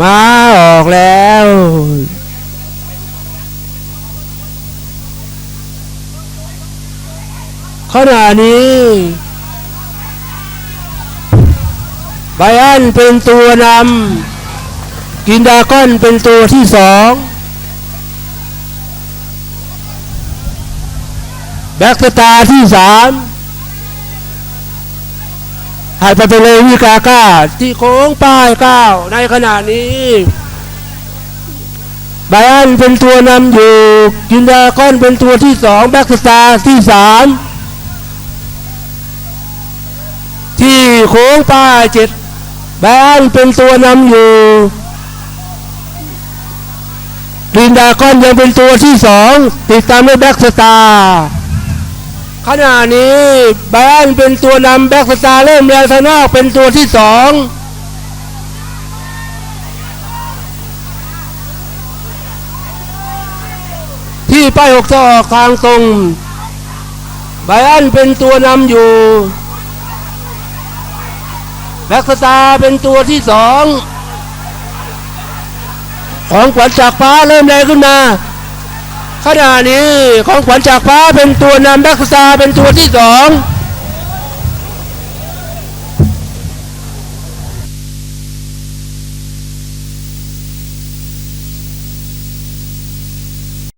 มาออกแล้ว ขณะนี้ไบอันเป็นตัวนำกินดาก้อนเป็นตัวที่สองแบ็กสตาร์ที่สาม หายไปไปเลยวิกาก้าที่โค้งป้ายเก้าในขณะนี้ไบอันเป็นตัวนำอยู่กินดาก้อนเป็นตัวที่สองแบ็กสตาร์ที่สามที่โค้งป้ายเจ็ดแบนเป็นตัวนำอยู่ลินดาคอนยังเป็นตัวที่สองติดตามด้วยแบ็กสตาร์ ขณะนี้แบนเป็นตัวนำแบ็กสตาร์เริ่มแรงทางนอกเป็นตัวที่สองที่ป้ายหกจะออกทางตรงไบอันเป็นตัวนำอยู่ แบ็กสตาร์เป็นตัวที่สอง ของขวัญจากฟ้าเริ่มแรงขึ้นมา ขณะนี้ของขวัญจากฟ้าเป็นตัวนำแบ็กสตาเป็นตัวที่สอง